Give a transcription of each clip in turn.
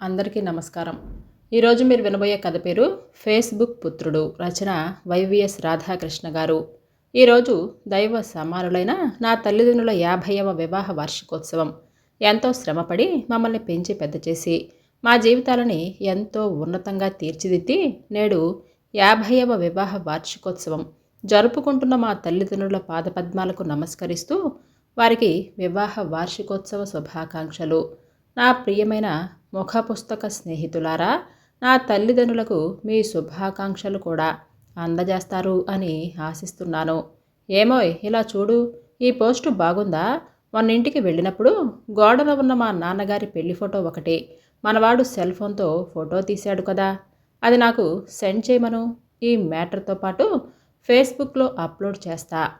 అందరికీ నమస్కారం. ఈరోజు మీరు వినబోయే కథ పేరు ఫేస్బుక్ పుత్రుడు రచన వైవిఎస్ రాధాకృష్ణ గారు. ఈరోజు దైవ సమానులైన నా తల్లిదండ్రుల యాభైవ వివాహ వార్షికోత్సవం. ఎంతో శ్రమపడి మమ్మల్ని పెంచి పెద్ద చేసి మా జీవితాలని ఎంతో ఉన్నతంగా తీర్చిదిద్ది నేడు యాభైవ వివాహ వార్షికోత్సవం జరుపుకుంటున్న మా తల్లిదండ్రుల పాదపద్మాలకు నమస్కరిస్తూ వారికి వివాహ వార్షికోత్సవ శుభాకాంక్షలు. నా ప్రియమైన ముఖపుస్తక స్నేహితులారా నా తల్లిదండ్రులకు మీ శుభాకాంక్షలు కూడా అందజేస్తారు అని ఆశిస్తున్నాను. ఏమోయ్ ఇలా చూడు ఈ పోస్టు బాగుందా? మొన్న ఇంటికి వెళ్ళినప్పుడు గోడలో ఉన్న మా నాన్నగారి పెళ్ళి ఫోటో ఒకటి. మనవాడు సెల్ ఫోన్తో ఫోటో తీశాడు కదా. అది నాకు సెండ్ చేయమను. ఈ మ్యాటర్తో పాటు ఫేస్బుక్లో అప్లోడ్ చేస్తా.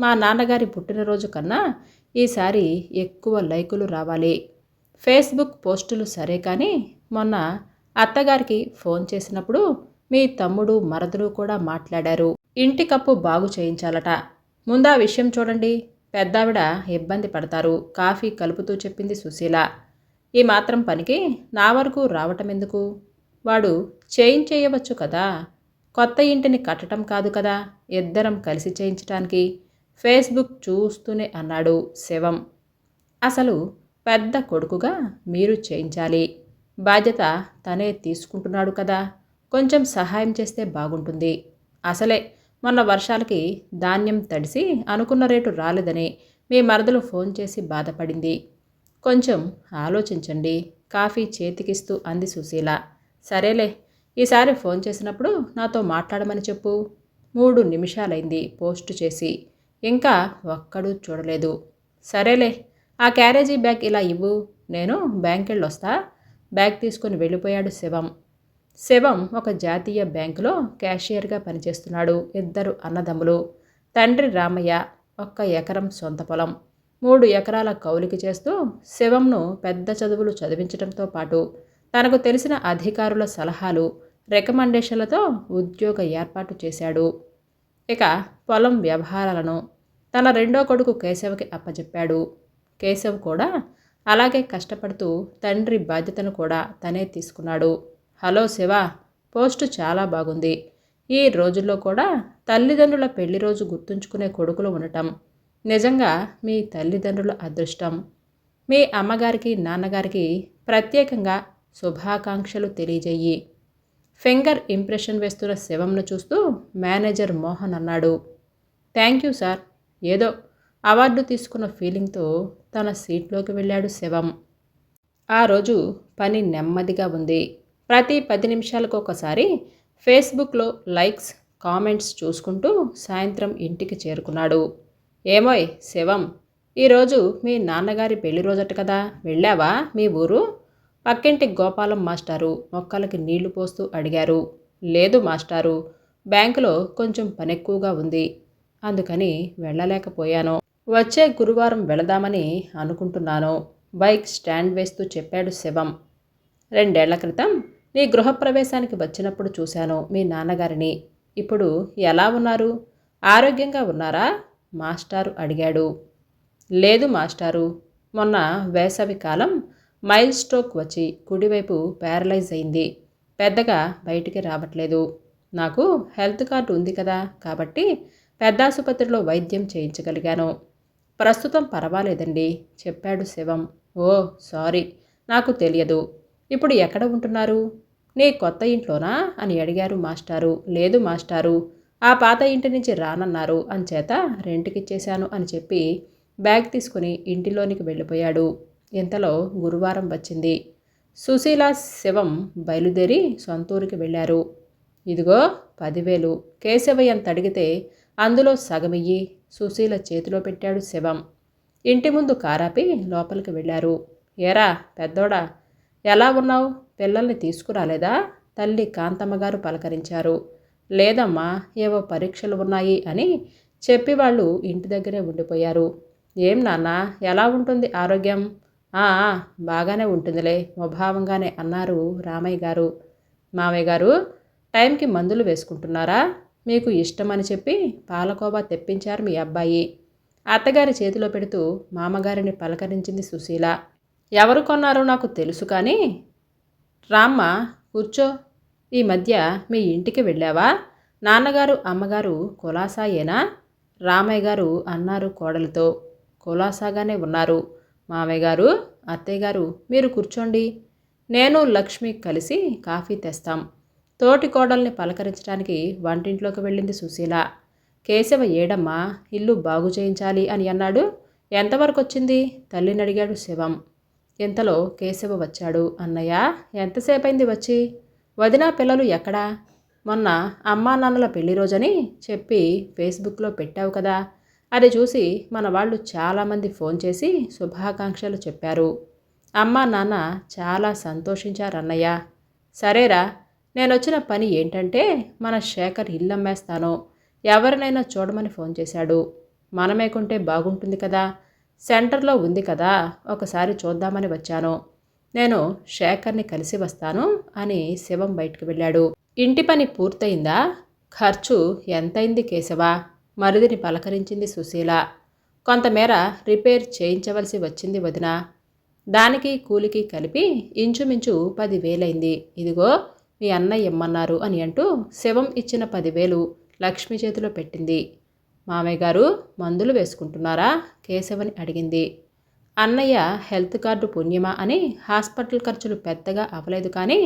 మా నాన్నగారి పుట్టినరోజు కన్నా ఈసారి ఎక్కువ లైకులు రావాలి. ఫేస్బుక్ పోస్టులు సరే కానీ మొన్న అత్తగారికి ఫోన్ చేసినప్పుడు మీ తమ్ముడు మరదలు కూడా మాట్లాడారు. ఇంటి కప్పు బాగు చేయించాలట. ముందా విషయం చూడండి. పెద్దావిడ ఇబ్బంది పడతారు. కాఫీ కలుపుతూ చెప్పింది సుశీల. ఈ మాత్రం పనికి నా వరకు రావటం ఎందుకు? వాడు చేయించేయవచ్చు కదా. కొత్త ఇంటిని కట్టడం కాదు కదా. ఇద్దరం కలిసి చేయించటానికి ఫేస్బుక్ చూస్తూనే అన్నాడు శివం. అసలు పెద్ద కొడుకుగా మీరు చేయించాలి. బాధ్యత తనే తీసుకుంటున్నాడు కదా. కొంచెం సహాయం చేస్తే బాగుంటుంది. అసలే మొన్న వర్షాలకి ధాన్యం తడిసి అనుకున్న రేటు రాలేదని మీ మరదలు ఫోన్ చేసి బాధపడింది. కొంచెం ఆలోచించండి. కాఫీ చేతికిస్తూ అంది సుశీల. సరేలే ఈసారి ఫోన్ చేసినప్పుడు నాతో మాట్లాడమని చెప్పు. మూడు నిమిషాలైంది పోస్టు చేసి. ఇంకా ఒక్కడూ చూడలేదు. సరేలే ఆ క్యారేజీ బ్యాగ్ ఇలా ఇవ్వు నేను బ్యాంక్ వెళ్ళొస్తా బ్యాగ్ తీసుకుని వెళ్ళిపోయాడు శివం. శివం ఒక జాతీయ బ్యాంకులో క్యాషియర్గా పనిచేస్తున్నాడు ఇద్దరు అన్నదమ్ములు. తండ్రి రామయ్య ఒక్క ఎకరం సొంత పొలం. మూడు ఎకరాల కౌలికి చేస్తూ శివంను పెద్ద చదువులు చదివించడంతో పాటు తనకు తెలిసిన అధికారుల సలహాలు రికమెండేషన్లతో ఉద్యోగ ఏర్పాటు చేశాడు. ఇక పొలం వ్యవహారాలను తన రెండో కొడుకు కేశవకి అప్పచెప్పాడు కేశవ్ కూడా అలాగే కష్టపడుతూ తండ్రి బాధ్యతను కూడా తనే తీసుకున్నాడు. హలో శివ పోస్టు చాలా బాగుంది. ఈ రోజుల్లో కూడా తల్లిదండ్రుల పెళ్ళి రోజు గుర్తుంచుకునే కొడుకులు ఉండటం నిజంగా మీ తల్లిదండ్రుల అదృష్టం. మీ అమ్మగారికి నాన్నగారికి ప్రత్యేకంగా శుభాకాంక్షలు తెలియజేయి. ఫింగర్ ఇంప్రెషన్ వేస్తున్న శివంను చూస్తూ మేనేజర్ మోహన్ అన్నాడు. Thank you sir. ఏదో అవార్డు తీసుకున్న ఫీలింగ్తో తన సీట్లోకి వెళ్ళాడు శివం. ఆ రోజు పని నెమ్మదిగా ఉంది. ప్రతి పది నిమిషాలకు ఒకసారి ఫేస్బుక్లో లైక్స్ కామెంట్స్ చూసుకుంటూ సాయంత్రం ఇంటికి చేరుకున్నాడు. ఏమోయ్ శివం ఈరోజు మీ నాన్నగారి పెళ్ళి రోజట కదా వెళ్ళావా మీ ఊరు? పక్కింటి గోపాలం మాస్టారు మొక్కలకి నీళ్ళు పోస్తూ అడిగారు. లేదు మాస్టారు బ్యాంకులో కొంచెం పనెక్కువగా ఉంది అందుకని వెళ్ళలేకపోయాను. వచ్చే గురువారం వెళదామని అనుకుంటున్నాను. బైక్ స్టాండ్ వేస్తూ చెప్పాడు శివం. రెండేళ్ళ క్రితం నీ గృహప్రవేశానికి వచ్చినప్పుడు చూశాను మీ నాన్నగారిని. ఇప్పుడు ఎలా ఉన్నారు? ఆరోగ్యంగా ఉన్నారా? మాస్టారు అడిగాడు. లేదు మాస్టారు. మొన్న వేసవి కాలం మైల్ స్ట్రోక్ వచ్చి కుడివైపు ప్యారలైజ్ అయింది. పెద్దగా బయటికి రావట్లేదు. నాకు హెల్త్ కార్డు ఉంది కదా కాబట్టి పెద్ద ఆసుపత్రిలో వైద్యం చేయించగలిగాను. ప్రస్తుతం పర్వాలేదండి చెప్పాడు శివం. ఓ సారీ నాకు తెలియదు. ఇప్పుడు ఎక్కడ ఉంటున్నారు? నీ కొత్త ఇంట్లోనా? అని అడిగారు మాస్టారు. లేదు మాస్టారు. ఆ పాత ఇంటి నుంచి రానన్నారు. అంచేత రెంట్కిచ్చేశాను అని చెప్పి బ్యాగ్ తీసుకుని ఇంటిలోనికి వెళ్ళిపోయాడు. ఇంతలో గురువారం వచ్చింది. సుశీల శివం బయలుదేరి సొంతూరికి వెళ్ళారు. ఇదిగో పదివేలు. కేశవయ్యంత అడిగితే అందులో సగమియ్యి సుశీల చేతిలో పెట్టాడు శివం. ఇంటి ముందు కారాపి లోపలికి వెళ్ళారు. ఏరా పెద్దోడా ఎలా ఉన్నావు? పిల్లల్ని తీసుకురాలేదా? తల్లి కాంతమ్మగారు పలకరించారు. లేదమ్మా ఏవో పరీక్షలు ఉన్నాయి అని చెప్పి వాళ్ళు ఇంటి దగ్గరే ఉండిపోయారు. ఏం నాన్న ఎలా ఉంటుంది ఆరోగ్యం? బాగానే ఉంటుందిలే ముభావంగానే అన్నారు రామయ్య గారు. మామయ్య గారు టైంకి మందులు వేసుకుంటున్నారా? మీకు ఇష్టమని చెప్పి పాలకోవా తెప్పించారు మీ అబ్బాయి. అత్తగారి చేతిలో పెడుతూ మామగారిని పలకరించింది సుశీల. ఎవరు కొన్నారో నాకు తెలుసు కానీ రామ్మ కూర్చో. ఈ మధ్య మీ ఇంటికి వెళ్ళావా? నాన్నగారు అమ్మగారు కులాసాయేనా? రామయ్య గారు అన్నారు కోడలతో. కులాసాగానే ఉన్నారు. మామయ్య గారు అత్తయ్య గారు మీరు కూర్చోండి. నేను లక్ష్మి కలిసి కాఫీ తెస్తాం. తోటి కోడల్ని పలకరించడానికి వంటింట్లోకి వెళ్ళింది సుశీల. కేశవ ఏడమ్మా ఇల్లు బాగు చేయించాలి అని అన్నాడు. ఎంతవరకు వచ్చింది తల్లిని అడిగాడు శివం. ఇంతలో కేశవ వచ్చాడు. అన్నయ్య ఎంతసేపైంది వచ్చి? వదినా పిల్లలు ఎక్కడా? మొన్న అమ్మా నాన్నల పెళ్ళి రోజని చెప్పి ఫేస్బుక్లో పెట్టావు కదా. అది చూసి మన వాళ్ళు చాలామంది ఫోన్ చేసి శుభాకాంక్షలు చెప్పారు. అమ్మా నాన్న చాలా సంతోషించారన్నయ్య. సరేరా నేను వచ్చిన పని ఏంటంటే మన శేఖర్ ఇల్లమ్మేస్తాను. ఎవరినైనా చూడమని ఫోన్ చేశాడు. మనమే కొంటే బాగుంటుంది కదా. సెంటర్లో ఉంది కదా. ఒకసారి చూద్దామని వచ్చాను. నేను శేఖర్ని కలిసి వస్తాను అని శివం బయటికి వెళ్ళాడు. ఇంటి పని పూర్తయిందా? ఖర్చు ఎంతైంది కేశవ? మరిదిని పలకరించింది సుశీల. కొంతమేర రిపేర్ చేయించవలసి వచ్చింది వదిన. దానికి కూలికి కలిపి ఇంచుమించు పదివేలైంది. ఇదిగో మీ అన్నయ్య ఇమ్మన్నారు అని అంటూ శివం ఇచ్చిన పదివేలు లక్ష్మి చేతిలో పెట్టింది. మామయ్య గారు మందులు వేసుకుంటున్నారా? కేశవని అడిగింది. అన్నయ్య హెల్త్ కార్డు పుణ్యమా అని హాస్పిటల్ ఖర్చులు పెద్దగా అవ్వలేదు కానీ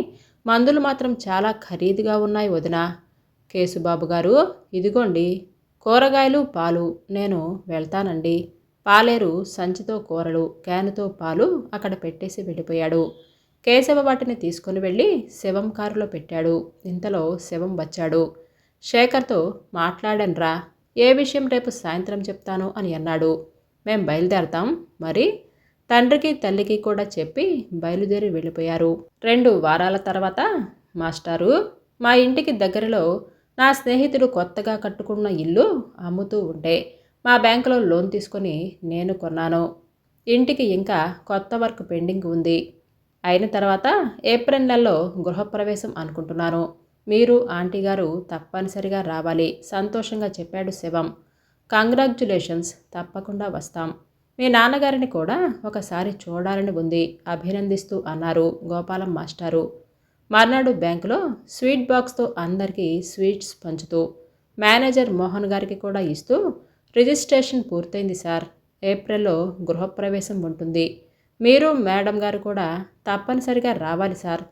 మందులు మాత్రం చాలా ఖరీదుగా ఉన్నాయి వదిన. కేసుబాబు గారు ఇదిగోండి కూరగాయలు పాలు నేను వెళ్తానండి. పాలేరు సంచితో కూరలు క్యానుతో పాలు అక్కడ పెట్టేసి వెళ్ళిపోయాడు. కేశవ వాటిని తీసుకుని వెళ్ళి శవం కారులో పెట్టాడు. ఇంతలో శవం వచ్చాడు. శేఖర్తో మాట్లాడనరా ఏ విషయం రేపు సాయంత్రం చెప్తాను అని అన్నాడు. మేం బయలుదేరతాం. మరి? తండ్రికి తల్లికి కూడా చెప్పి బయలుదేరి వెళ్ళిపోయారు. రెండు వారాల తర్వాత మాస్టారు మా ఇంటికి దగ్గరలో నా స్నేహితుడు కొత్తగా కట్టుకున్న ఇల్లు అమ్ముతూ ఉంటే మా బ్యాంకులో లోన్ తీసుకొని నేను కొన్నాను. ఇంటికి ఇంకా కొత్త వర్క్ పెండింగ్ ఉంది. అయిన తర్వాత ఏప్రిల్ నెలలో గృహప్రవేశం అనుకుంటున్నాను మీరు ఆంటీ గారు తప్పనిసరిగా రావాలి. సంతోషంగా చెప్పాడు శివం. కంగ్రాచ్యులేషన్స్ తప్పకుండా వస్తాం. మీ నాన్నగారిని కూడా ఒకసారి చూడాలని ఉంది అభినందిస్తూ అన్నారు గోపాలం మాస్టారు. మర్నాడు బ్యాంకులో స్వీట్ బాక్స్తో అందరికీ స్వీట్స్ పంచుతూ మేనేజర్ మోహన్ గారికి కూడా ఇస్తూ రిజిస్ట్రేషన్ పూర్తయింది సార్. ఏప్రిల్లో గృహప్రవేశం ఉంటుంది. మీరు మేడం గారు కూడా తప్పనిసరిగా రావాలి సార్.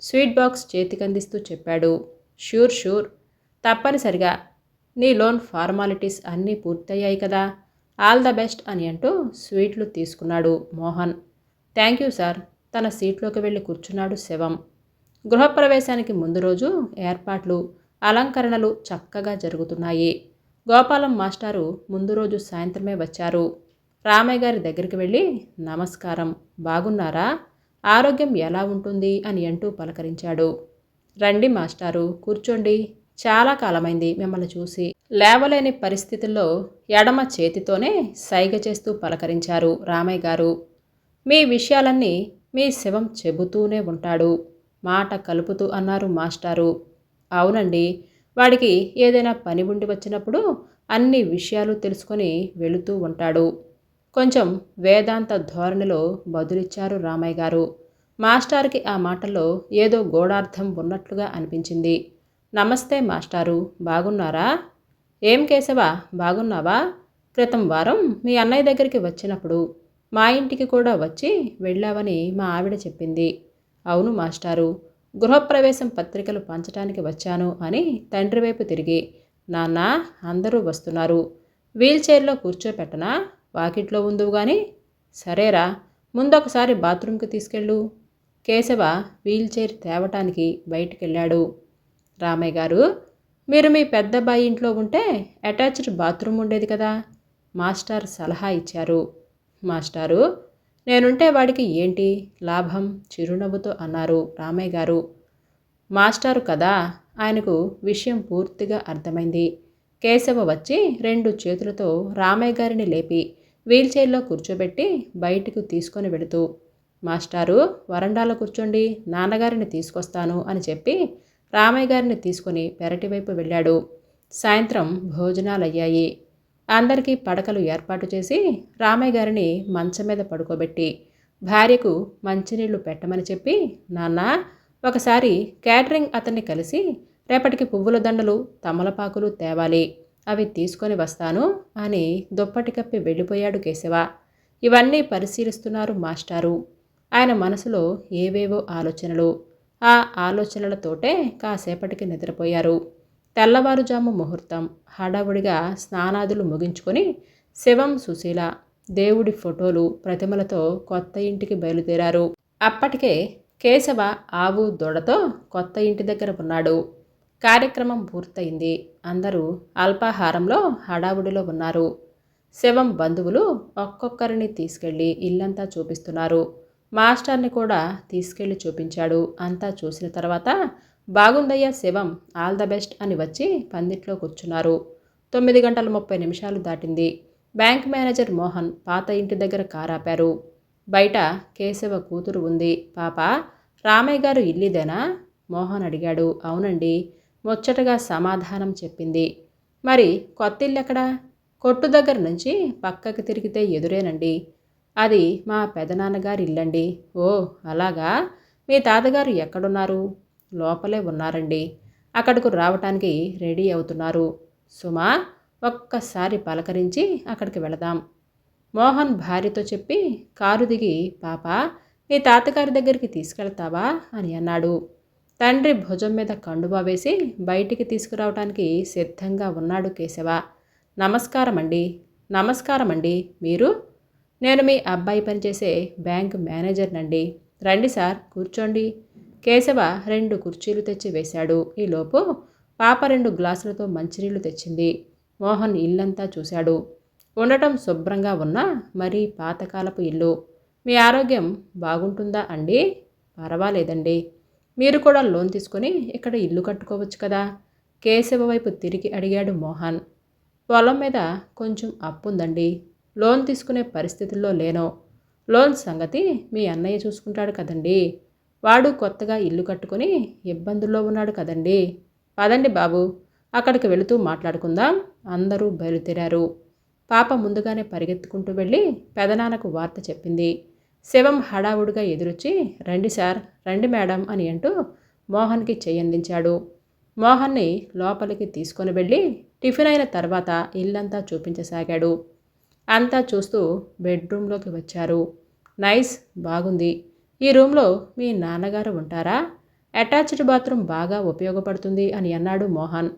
స్వీట్ బాక్స్ చేతికందిస్తూ చెప్పాడు. Sure sure. తప్పనిసరిగా. నీ లోన్ ఫార్మాలిటీస్ అన్నీ పూర్తయ్యాయి కదా. ఆల్ ద బెస్ట్ అని అంటూ స్వీట్లు తీసుకున్నాడు మోహన్. Thank you sir. తన సీట్లోకి వెళ్ళి కూర్చున్నాడు శవం. గృహప్రవేశానికి ముందు రోజు ఏర్పాట్లు అలంకరణలు చక్కగా జరుగుతున్నాయి. గోపాలం మాస్టారు ముందు రోజు సాయంత్రమే వచ్చారు. రామయ్య గారి దగ్గరికి వెళ్ళి నమస్కారం. బాగున్నారా? ఆరోగ్యం ఎలా ఉంటుంది? అని అంటూ పలకరించాడు. రండి మాస్టారు కూర్చోండి. చాలా కాలమైంది మిమ్మల్ని చూసి. లేవలేని పరిస్థితుల్లో ఎడమ చేతితోనే సైగ చేస్తూ పలకరించారు రామయ్య గారు. మీ విషయాలన్నీ మీ శివం చెబుతూనే ఉంటాడు. మాట కలుపుతూ అన్నారు మాస్టారు. అవునండి. వాడికి ఏదైనా పని ఉండి వచ్చినప్పుడు అన్ని విషయాలు తెలుసుకొని వెళుతూ ఉంటాడు. కొంచెం వేదాంత ధోరణిలో బదులిచ్చారు రామయ్య గారు. మాస్టార్కి ఆ మాటల్లో ఏదో గోడార్థం ఉన్నట్లుగా అనిపించింది. నమస్తే మాస్టారు బాగున్నారా? ఏం కేశవా బాగున్నావా? క్రితం వారం మీ అన్నయ్య దగ్గరికి వచ్చినప్పుడు మా ఇంటికి కూడా వచ్చి వెళ్ళావని మా ఆవిడ చెప్పింది. అవును మాస్టారు గృహప్రవేశం పత్రికలు పంచడానికి వచ్చాను అని తండ్రి వైపు తిరిగి నాన్న అందరూ వస్తున్నారు. వీల్చైర్లో కూర్చోపెట్టనా? వాకిట్లో ఉందువు కానీ సరేరా ముందొకసారి బాత్రూమ్కి తీసుకెళ్ళు. కేశవ వీల్ చైర్ తేవటానికి బయటికెళ్ళాడు. రామయ్య గారు మీరు మీ పెద్దబ్బాయి ఇంట్లో ఉంటే అటాచ్డ్ బాత్రూమ్ ఉండేది కదా? మాస్టర్ సలహా ఇచ్చారు. మాస్టారు నేనుంటే వాడికి ఏంటి? లాభం? చిరునవ్వుతో అన్నారు రామయ్య గారు. మాస్టారు కదా ఆయనకు విషయం పూర్తిగా అర్థమైంది. కేశవ వచ్చి రెండు చేతులతో రామయ్య గారిని లేపి వీల్చైర్లో కూర్చోబెట్టి బయటకు తీసుకొని వెళుతూ మాస్టారు వరండాలో కూర్చోండి నాన్నగారిని తీసుకొస్తాను అని చెప్పి రామయ్య గారిని తీసుకుని పెరటి వైపు వెళ్ళాడు. సాయంత్రం భోజనాలయ్యాయి. అందరికీ పడకలు ఏర్పాటు చేసి రామయ్య గారిని మంచం మీద పడుకోబెట్టి భార్యకు మంచినీళ్ళు పెట్టమని చెప్పి నాన్న ఒకసారి క్యాటరింగ్ అతన్ని కలిసి రేపటికి పువ్వుల దండలు తమలపాకులు తేవాలి. అవి తీసుకొని వస్తాను అని దుప్పటి కప్పి వెళ్ళిపోయాడు కేశవ. ఇవన్నీ పరిశీలిస్తున్నారు మాస్టారు. ఆయన మనసులో ఏవేవో ఆలోచనలు. ఆ ఆలోచనలతోటే కాసేపటికి నిద్రపోయారు. తెల్లవారుజాము ముహూర్తం. హడావుడిగా స్నానాదులు ముగించుకొని శివం సుశీల దేవుడి ఫోటోలు ప్రతిమలతో కొత్త ఇంటికి బయలుదేరారు. అప్పటికే కేశవ ఆవు దొడతో కొత్త ఇంటి దగ్గర ఉన్నాడు. కార్యక్రమం పూర్తయింది. అందరూ అల్పాహారంలో హడావుడిలో ఉన్నారు. శివం బంధువులు ఒక్కొక్కరిని తీసుకెళ్ళి ఇల్లంతా చూపిస్తున్నారు. మాస్టర్ని కూడా తీసుకెళ్ళి చూపించాడు. అంతా చూసిన తర్వాత బాగుందయ్యా శివం ఆల్ ద బెస్ట్ అని వచ్చి పందిట్లో కూర్చున్నారు. తొమ్మిది గంటల ముప్పై నిమిషాలు దాటింది. బ్యాంక్ మేనేజర్ మోహన్ పాత ఇంటి దగ్గర కారాపారు. బయట కేశవ కూతురు ఉంది. పాప రామయ్య గారు ఇల్లిదేనా? మోహన్ అడిగాడు. అవునండి. ముచ్చటగా సమాధానం చెప్పింది. మరి కొత్తిల్లెక్కడా? కొట్టు దగ్గర నుంచి పక్కకి తిరిగితే ఎదురేనండి. అది మా పెదనాన్నగారి ఇల్లండి ఓ అలాగా? మీ తాతగారు ఎక్కడున్నారు? లోపలే ఉన్నారండి. అక్కడకు రావటానికి రెడీ అవుతున్నారు. సుమా ఒక్కసారి పలకరించి అక్కడికి వెళదాం. మోహన్ భార్యతో చెప్పి కారు దిగి పాప మీ తాతగారి దగ్గరికి తీసుకెళ్తావా? అని అన్నాడు. తండ్రి భుజం మీద కండువా వేసి బయటికి తీసుకురావటానికి సిద్ధంగా ఉన్నాడు కేశవ. నమస్కారం అండి నమస్కారం అండి మీరు? నేను మీ అబ్బాయి పనిచేసే బ్యాంక్ మేనేజర్నండి. రండి సార్ కూర్చోండి. కేశవ రెండు కుర్చీలు తెచ్చి వేశాడు. ఈలోపు పాప రెండు గ్లాసులతో మంచినీళ్ళు తెచ్చింది. మోహన్ ఇల్లంతా చూశాడు. ఉండటం శుభ్రంగా ఉన్న మరీ పాతకాలపు ఇల్లు. మీ ఆరోగ్యం బాగుంటుందా అండి? పర్వాలేదండి. మీరు కూడా లోన్ తీసుకొని ఇక్కడ ఇల్లు కట్టుకోవచ్చు కదా. కేశవ వైపు తిరిగి అడిగాడు మోహన్. పొలం మీద కొంచెం అప్పు ఉందండి. లోన్ తీసుకునే పరిస్థితుల్లో లేనో. లోన్ సంగతి మీ అన్నయ్య చూసుకుంటాడు కదండీ. వాడు కొత్తగా ఇల్లు కట్టుకొని ఇబ్బందుల్లో ఉన్నాడు కదండి. పదండి బాబు అక్కడికి వెళుతూ మాట్లాడుకుందాం. అందరూ బయలుదేరారు. పాప ముందుగానే పరిగెత్తుకుంటూ వెళ్ళి పెదనాన్నకు వార్త చెప్పింది. శివం హడావుడిగా ఎదురొచ్చి రండి సార్ రండి మేడం అని అంటూ మోహన్కి చెయ్యందించాడు. మోహన్ని లోపలికి తీసుకొని వెళ్ళి టిఫిన్ అయిన తర్వాత ఇల్లంతా చూపించసాగాడు. అంతా చూస్తూ బెడ్రూమ్లోకి వచ్చారు. నైస్ బాగుంది. ఈ రూమ్లో మీ నాన్నగారు ఉంటారా? అటాచ్డ్ బాత్రూమ్ బాగా ఉపయోగపడుతుంది అని అన్నాడు మోహన్.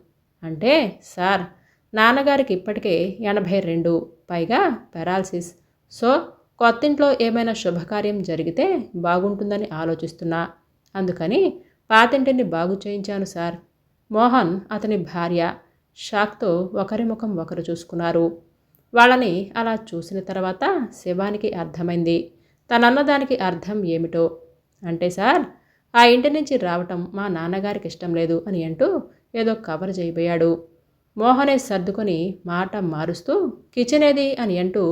అంటే సార్ నాన్నగారికి ఇప్పటికే ఎనభై రెండు పైగా పెరాలసిస్. సో కొత్తింట్లో ఏమైనా శుభకార్యం జరిగితే బాగుంటుందని ఆలోచిస్తున్నా. అందుకని పాతింటిని బాగు చేయించాను సార్. మోహన్ అతని భార్య షాక్తో ఒకరి ముఖం ఒకరు చూసుకున్నారు. వాళ్ళని అలా చూసిన తర్వాత శివానికి అర్థమైంది. తనన్నదానికి అర్థం ఏమిటో? అంటే సార్ ఆ ఇంటి నుంచి రావటం మా నాన్నగారికి ఇష్టం లేదు అని అంటూ ఏదో కవర్ చేయబోయాడు. మోహనే సర్దుకొని మాట మారుస్తూ కిచెన్ ఏది అని అంటూ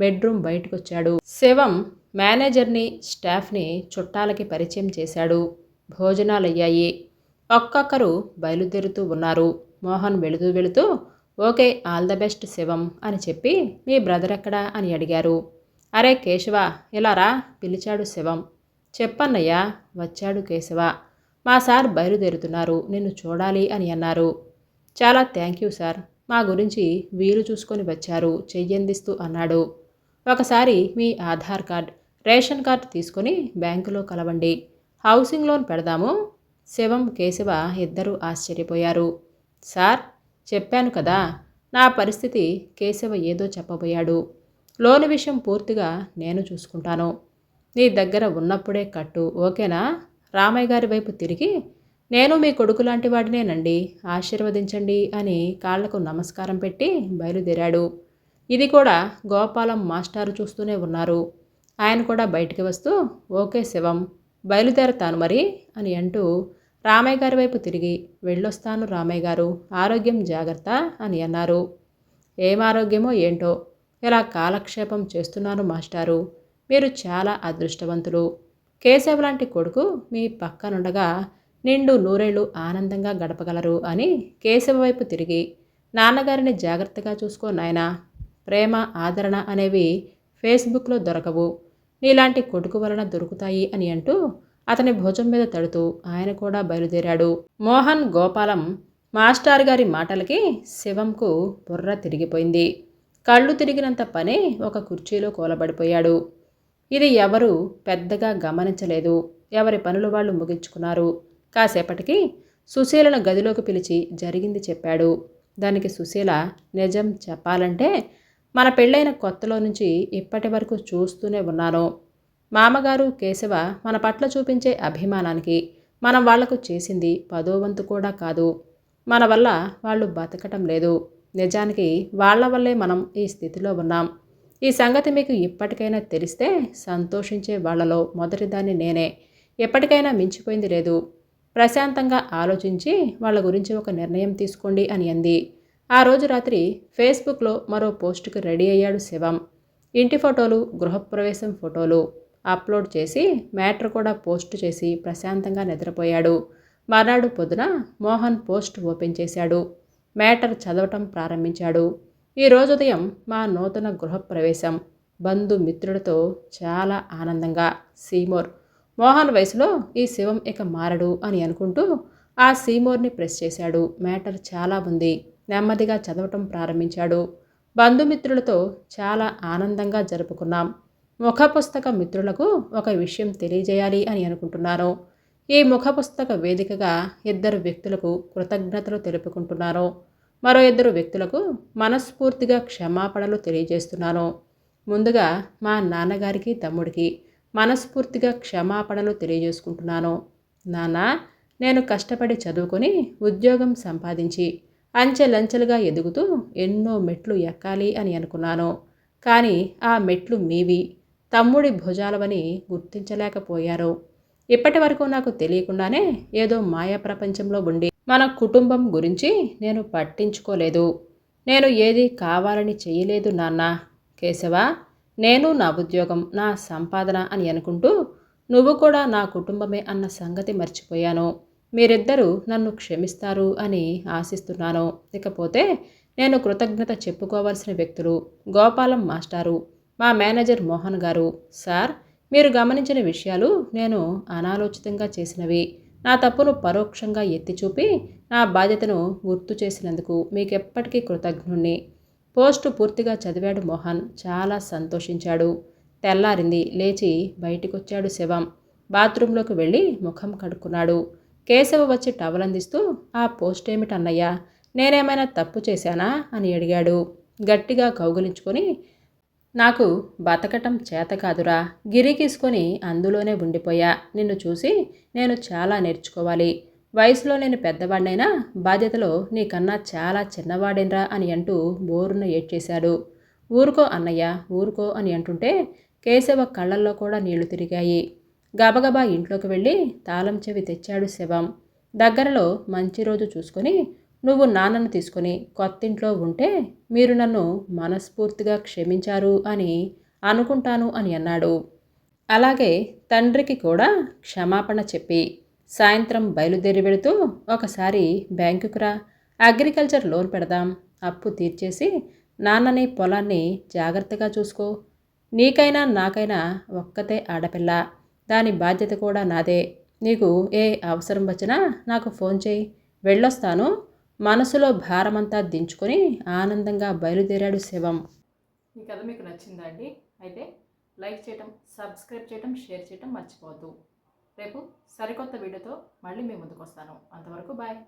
బెడ్రూమ్ బయటకొచ్చాడు. శివం మేనేజర్ని స్టాఫ్ని చుట్టాలకి పరిచయం చేశాడు. భోజనాలయ్యాయి. ఒక్కొక్కరు బయలుదేరుతూ ఉన్నారు. మోహన్ వెళుతూ వెళుతూ okay all the best Shivam అని చెప్పి మీ బ్రదర్ ఎక్కడా? అని అడిగారు. అరే కేశవ ఇలా రా పిలిచాడు శివం. చెప్పన్నయ్యా వచ్చాడు కేశవ. మా సార్ బయలుదేరుతున్నారు నిన్ను చూడాలి అని అన్నారు. చాలా థ్యాంక్ యూ సార్. మా గురించి వీలు చూసుకొని వచ్చారు చెయ్యందిస్తూ అన్నాడు. ఒకసారి మీ ఆధార్ కార్డ్ రేషన్ కార్డ్ తీసుకొని బ్యాంకులో కలవండి. హౌసింగ్ లోన్ పెడదాము. శివం కేశవ ఇద్దరూ ఆశ్చర్యపోయారు. సార్ చెప్పాను కదా నా పరిస్థితి కేశవ ఏదో చెప్పబోయాడు. లోన్ విషయం పూర్తిగా నేను చూసుకుంటాను. నీ దగ్గర ఉన్నప్పుడే కట్టు ఓకేనా రామయ్య గారి వైపు తిరిగి నేను మీ కొడుకు లాంటి వాడినేనండి ఆశీర్వదించండి అని కాళ్ళకు నమస్కారం పెట్టి బయలుదేరాడు. ఇది కూడా గోపాలం మాస్టారు చూస్తూనే ఉన్నారు. ఆయన కూడా బయటికి వస్తూ ఓకే శివం బయలుదేరతాను మరి అని అంటూ రామయ్య గారి వైపు తిరిగి వెళ్ళొస్తాను రామయ్య గారు ఆరోగ్యం జాగ్రత్త అని అన్నారు. ఏం ఆరోగ్యమో ఏంటో? ఇలా కాలక్షేపం చేస్తున్నాను మాస్టారు. మీరు చాలా అదృష్టవంతులు. కేశవ్ లాంటి కొడుకు మీ పక్కనుండగా నిండు నూరేళ్ళు ఆనందంగా గడపగలరు అని కేశవ వైపు తిరిగి నాన్నగారిని జాగ్రత్తగా చూసుకో నాయనా ప్రేమ ఆదరణ అనేవి ఫేస్బుక్లో దొరకవు. నీలాంటి కొడుకు వలన దొరుకుతాయి అని అంటూ అతని భుజం మీద తడుతూ ఆయన కూడా బయలుదేరాడు. మోహన్ గోపాలం మాస్టార్ గారి మాటలకి శివంకు బుర్ర తిరిగిపోయింది. కళ్ళు తిరిగినంత పనే ఒక కుర్చీలో కూలబడిపోయాడు. ఇది ఎవరు పెద్దగా గమనించలేదు. ఎవరి పనులు వాళ్ళు ముగించుకున్నారు. కాసేపటికి సుశీలను గదిలోకి పిలిచి జరిగింది చెప్పాడు. దానికి సుశీల నిజం చెప్పాలంటే మన పెళ్ళైన కొత్తలో నుంచి ఇప్పటి వరకు చూస్తూనే ఉన్నాను. మామగారు కేశవ మన పట్ల చూపించే అభిమానానికి మనం వాళ్ళకు చేసింది పదోవంతు కూడా కాదు. మన వల్ల వాళ్ళు బతకటం లేదు. నిజానికి వాళ్ళ వల్లే మనం ఈ స్థితిలో ఉన్నాం. ఈ సంగతి మీకు ఇప్పటికైనా తెలిస్తే సంతోషించే వాళ్ళలో మొదటిదాన్ని నేనే. ఎప్పటికైనా మించిపోయింది లేదు. ప్రశాంతంగా ఆలోచించి వాళ్ళ గురించి ఒక నిర్ణయం తీసుకోండి అని అంది. ఆ రోజు రాత్రి ఫేస్బుక్లో మరో పోస్టుకి రెడీ అయ్యాడు శివం. ఇంటి ఫోటోలు గృహప్రవేశం ఫోటోలు అప్లోడ్ చేసి మ్యాటర్ కూడా పోస్ట్ చేసి ప్రశాంతంగా నిద్రపోయాడు. మర్నాడు పొద్దున మోహన్ పోస్ట్ ఓపెన్ చేశాడు. మ్యాటర్ చదవటం ప్రారంభించాడు. ఈ రోజు ఉదయం మా నూతన గృహప్రవేశం. బంధుమిత్రులతో చాలా ఆనందంగా. సీమోర్ మోహన్ వయసులో ఈ శివం ఇక మారడు అని అనుకుంటూ ఆ సీమోర్ని ప్రెస్ చేశాడు. మ్యాటర్ చాలా ఉంది. నెమ్మదిగా చదవటం ప్రారంభించాడు. బంధుమిత్రులతో చాలా ఆనందంగా జరుపుకున్నాం. ముఖ పుస్తక మిత్రులకు ఒక విషయం తెలియజేయాలి అని అనుకుంటున్నాను. ఈ ముఖ పుస్తక వేదికగా ఇద్దరు వ్యక్తులకు కృతజ్ఞతలు తెలుపుకుంటున్నాను. మరో ఇద్దరు వ్యక్తులకు మనస్ఫూర్తిగా క్షమాపణలు తెలియజేస్తున్నాను. ముందుగా మా నాన్నగారికి తమ్ముడికి మనస్ఫూర్తిగా క్షమాపణలు తెలియజేసుకుంటున్నాను. నాన్న నేను కష్టపడి చదువుకొని ఉద్యోగం సంపాదించి అంచెలంచెలుగా ఎదుగుతూ ఎన్నో మెట్లు ఎక్కాలి అని అనుకున్నాను. కానీ ఆ మెట్లు మీవి. తమ్ముడి భుజాలవని గుర్తించలేకపోయారు. ఇప్పటి వరకు నాకు తెలియకుండానే ఏదో మాయా ప్రపంచంలో ఉండి మన కుటుంబం గురించి నేను పట్టించుకోలేదు. నేను ఏది కావాలని చేయలేదు నాన్న. కేశవ నేను నా ఉద్యోగం నా సంపాదన అని అనుకుంటూ నువ్వు కూడా నా కుటుంబమే అన్న సంగతి మర్చిపోయాను. మీరిద్దరూ నన్ను క్షమిస్తారు అని ఆశిస్తున్నాను. ఇకపోతే నేను కృతజ్ఞత చెప్పుకోవాల్సిన వ్యక్తులు గోపాలం మాస్టారు మా మేనేజర్ మోహన్ గారు. సార్ మీరు గమనించిన విషయాలు నేను అనాలోచితంగా చేసినవి. నా తప్పును పరోక్షంగా ఎత్తి చూపి నా బాధ్యతను గుర్తు చేసినందుకు మీకెప్పటికీ కృతజ్ఞుణ్ణి. పోస్టు పూర్తిగా చదివాడు మోహన్. చాలా సంతోషించాడు. తెల్లారింది లేచి బయటికొచ్చాడు శివం. బాత్రూంలోకి వెళ్ళి ముఖం కడుక్కున్నాడు. కేశవ వచ్చి టవల్ అందిస్తూ ఆ పోస్ట్ ఏమిటన్నయ్యా నేనేమైనా తప్పు చేశానా? అని అడిగాడు. గట్టిగా కౌగులించుకొని నాకు బతకటం చేత కాదురా. గిరికీసుకొని అందులోనే ఉండిపోయా. నిన్ను చూసి నేను చాలా నేర్చుకోవాలి. వయసులో నేను పెద్దవాడినైనా బాధ్యతలో నీకన్నా చాలా చిన్నవాడేనరా అని అంటూ బోరున ఏడ్చేశాడు. ఊరుకో అన్నయ్య ఊరుకో అని అంటుంటే కేశవ కళ్ళల్లో కూడా నీళ్ళు తిరిగాయి. గబగబా ఇంట్లోకి వెళ్ళి తాళం చెవి తెచ్చాడు శవం. దగ్గరలో మంచి రోజు చూసుకొని నువ్వు నాన్నను తీసుకొని కొత్తింట్లో ఉంటే మీరు నన్ను మనస్ఫూర్తిగా క్షమించారు అని అనుకుంటాను అని అన్నాడు. అలాగే తండ్రికి కూడా క్షమాపణ చెప్పి సాయంత్రం బయలుదేరి వెళుతూ ఒకసారి బ్యాంకుకు రా. అగ్రికల్చర్ లోన్ పెడదాం. అప్పు తీర్చేసి నాన్నని పొలాన్ని జాగ్రత్తగా చూసుకో. నీకైనా నాకైనా ఒక్కతే ఆడపిల్ల. దాని బాధ్యత కూడా నాదే. నీకు ఏ అవసరం వచ్చినా నాకు ఫోన్ చేయి. వెళ్ళొస్తాను. మనసులో భారమంతా దించుకొని ఆనందంగా బయలుదేరాడు శివం. ఈ కథ మీకు నచ్చిందా అండి? అయితే లైక్ చేయటం సబ్స్క్రైబ్ చేయటం షేర్ చేయటం మర్చిపోవద్దు. రేపు సరికొత్త వీడియోతో మళ్ళీ మీ ముందుకు వస్తాను. అంతవరకు బాయ్.